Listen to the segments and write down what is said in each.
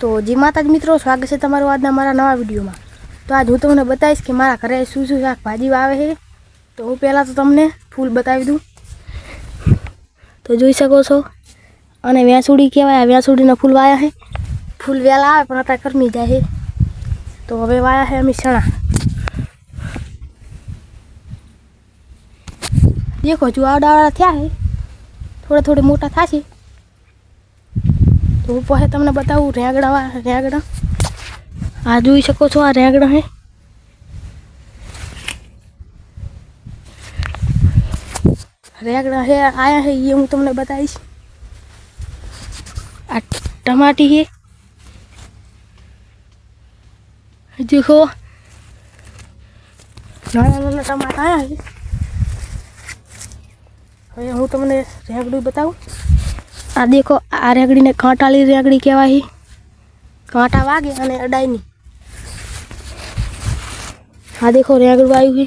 તો જી માતાજી મિત્રો, સ્વાગત છે તમારું આજના મારા નવા વિડીયોમાં. તો આજ હું તમને બતાવીશ કે મારા ઘરે શું શું શાકભાજી આવે છે. તો હું પહેલાં તો તમને ફૂલ બતાવી દઉં. તો જોઈ શકો છો, અને વ્યાસુડી કહેવાય, આ વ્યાસુડીના ફૂલ વાયા છે. ફૂલ વહેલા આવે પણ અત્યારે કરમી જાય છે. તો હવે વાયા છે અમે ચણા. દેખો જો આવડાવાળા થયા છે. થોડા થોડે મોટા થશે. તો પછી તમને બતાવું, રેગડા રેંગડા. આ જોઈ શકો છો આ રેંગડા હે. રેંગડા હે, આયા હે એ હું તમને બતાવીશ. આ ટમાટી હે. દેખો નાના નાના ટમાટા આયા હે. હવે હું તમને રેંગડું બતાવું. આ દેખો, આ રેંગડીને કાંટાળી રેંગડી કહેવાય. છે કાંટા વાગે અને અડાય નહીં. આ દેખો, રેંગડું આવ્યું છે.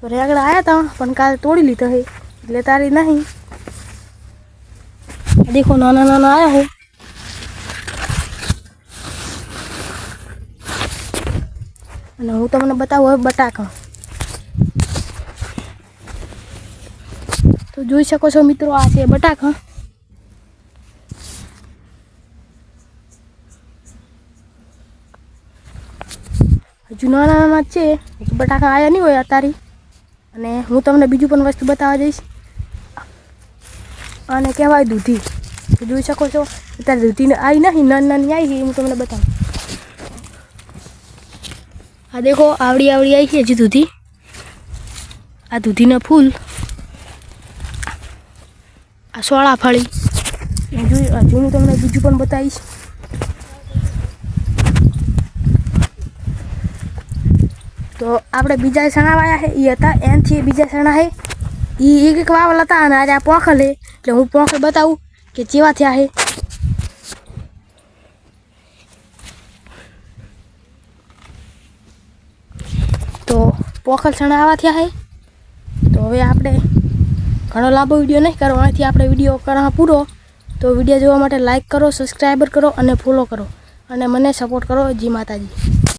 તો રેંગડા આવ્યા હતા પણ કાલે તોડી લીધા છે. એટલે તારી નહીં. આ દેખો, નાના નાના આવ્યા છે. અને હું તમને બતાવું હવે બટાકા. તો જોઈ શકો છો મિત્રો આ છે બટાકા. હજુ નાના નાના છે. બટાકા આવ્યા નહીં હોય અત્યારે. અને હું તમને બીજું પણ વસ્તુ બતાવવા જઈશ. અને કહેવાય દૂધી. જોઈ શકો છો, અત્યારે દૂધી આવી નહીં નાની નાની આવી હું તમને બતાવું. આ દેખો, આવડી આવડી આવી છે હજી દૂધી. આ દૂધીના ફૂલ. આ સોળા ફળી. હજુ હજુ હું તમને બીજું પણ બતાવીશ. તો આપણે બીજા સણા વાયા છે એ હતા એનથી બીજા સણા છે એ એક એક વાવલ હતા અને આજે આ પોખલ એટલે હું પોખલ બતાવું કે કેવા થયા છે તો પોખલ છણા આવા થયા હે? તો હવે આપણે ઘણો લાંબો વીડિયો નહીં કરો અહીંથી આપણે વીડિયો કરવા પૂરો. તો વીડિયો જોવા માટે લાઈક કરો સબસ્ક્રાઈબર કરો અને ફોલો કરો. અને મને સપોર્ટ કરો જી માતાજી.